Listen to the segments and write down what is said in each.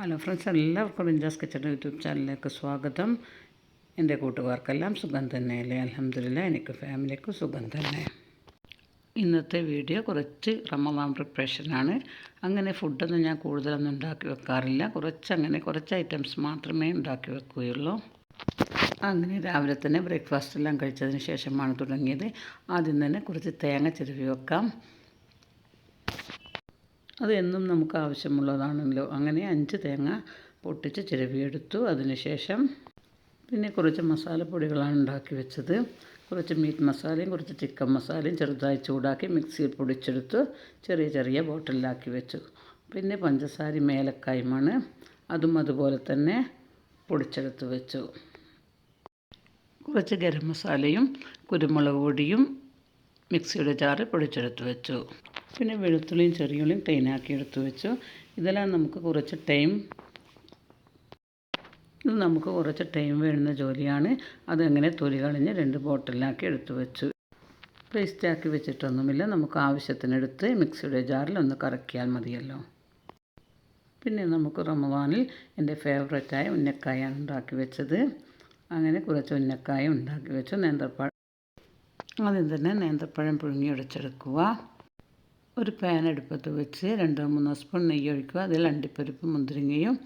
Hello friends എല്ലാവർക്കും റിഞ്ചാസ് kitchen YouTube ചാനലിലേക്ക് സ്വാഗതം. എന്റെ കൂട്ടുകാർക്കെല്ലാം സുഖം തന്നെയല്ലേ? അലഹമില്ല എനിക്ക് ഫാമിലിക്ക് സുഖം തന്നെ. ഇന്നത്തെ വീഡിയോ കുറച്ച് റമദാൻ പ്രിപ്പറേഷനാണ്. അങ്ങനെ ഫുഡൊന്നും ഞാൻ കൂടുതലൊന്നും ഉണ്ടാക്കി വെക്കാറില്ല. കുറച്ച് അങ്ങനെ കുറച്ച് ഐറ്റംസ് മാത്രമേ ഉണ്ടാക്കി വെക്കുകയുള്ളൂ. അങ്ങനെ രാവിലെ തന്നെ ബ്രേക്ക്ഫാസ്റ്റ് എല്ലാം കഴിച്ചതിന് ശേഷമാണ് തുടങ്ങിയത്. ആദ്യം തന്നെ കുറച്ച് തേങ്ങ ചിരവി വെക്കാം. അത് എന്നും നമുക്ക് ആവശ്യമുള്ളതാണല്ലോ. അങ്ങനെ അഞ്ച് തേങ്ങ പൊട്ടിച്ച് ചിരവിയെടുത്തു. അതിനുശേഷം പിന്നെ കുറച്ച് മസാലപ്പൊടികളാണ് ഉണ്ടാക്കി വെച്ചത്. കുറച്ച് മീറ്റ് മസാലയും കുറച്ച് ചിക്കൻ മസാലയും ചെറുതായി ചൂടാക്കി മിക്സിയിൽ പൊടിച്ചെടുത്ത് ചെറിയ ചെറിയ ബോട്ടിലാക്കി വെച്ചു. പിന്നെ പഞ്ചസാരയും മേലക്കായുമാണ്. അതും അതുപോലെ തന്നെ പൊടിച്ചെടുത്ത് വെച്ചു. കുറച്ച് ഗരം മസാലയും കുരുമുളക് പൊടിയും മിക്സിയുടെ ജാറിൽ പൊടിച്ചെടുത്ത് വെച്ചു. പിന്നെ വെളുത്തുള്ളിയും ചെറിയുള്ളിയും ക്ലീനാക്കി എടുത്ത് വെച്ചു. ഇതെല്ലാം നമുക്ക് കുറച്ച് ടൈം ഇത് നമുക്ക് കുറച്ച് ടൈം വേണ്ടുന്ന ജോലിയാണ്. അതെങ്ങനെ തൊലി കളഞ്ഞ് രണ്ട് ബോട്ടിലാക്കി എടുത്തു വെച്ചു. പേസ്റ്റാക്കി വെച്ചിട്ടൊന്നുമില്ല. നമുക്ക് ആവശ്യത്തിനെടുത്ത് മിക്സിയുടെ ജാറിൽ ഒന്ന് കറക്കിയാൽ മതിയല്ലോ. പിന്നെ നമുക്ക് റമവാനിൽ എന്റെ ഫേവറേറ്റായ ഉന്നക്കായാണ് ഉണ്ടാക്കി വെച്ചത്. അങ്ങനെ കുറച്ച് ഉന്നക്കായ ഉണ്ടാക്കി വെച്ചു. നേന്ത്രപ്പഴം ആദ്യം തന്നെ നേന്ത്രപ്പഴം പുഴുങ്ങി ഉടച്ചെടുക്കുക ഒരു പാൻ അടുപ്പത്ത് വെച്ച് രണ്ടോ മൂന്നോ സ്പൂൺ നെയ്യ് ഒഴിക്കുക. അതിൽ അണ്ടിപ്പരിപ്പ് മുന്തിരിങ്ങയും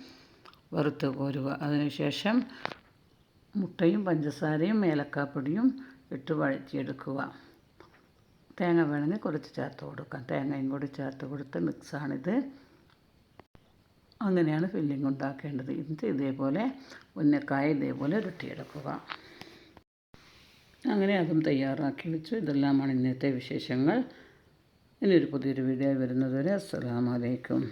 വറുത്ത് കോരുക. അതിനുശേഷം മുട്ടയും പഞ്ചസാരയും ഏലക്കാപ്പൊടിയും ഇട്ട് വഴറ്റിയെടുക്കുക. തേങ്ങ വേണമെങ്കിൽ കുറച്ച് ചേർത്ത് കൊടുക്കാം. തേങ്ങയും കൂടി ചേർത്ത് കൊടുത്ത് മിക്സാണിത്. അങ്ങനെയാണ് ഫില്ലിംഗ് ഉണ്ടാക്കേണ്ടത്. ഇത് ഇതേപോലെ ഉന്നക്കായ ഇതേപോലെ ഉരുട്ടിയെടുക്കുക. അങ്ങനെ അതും തയ്യാറാക്കി വെച്ചു. ഇതെല്ലാമാണ് ഇന്നത്തെ വിശേഷങ്ങൾ. ഇനിയൊരു പുതിയൊരു വീഡിയോ വരുന്നതുവരെ അസ്സലാമലൈക്കും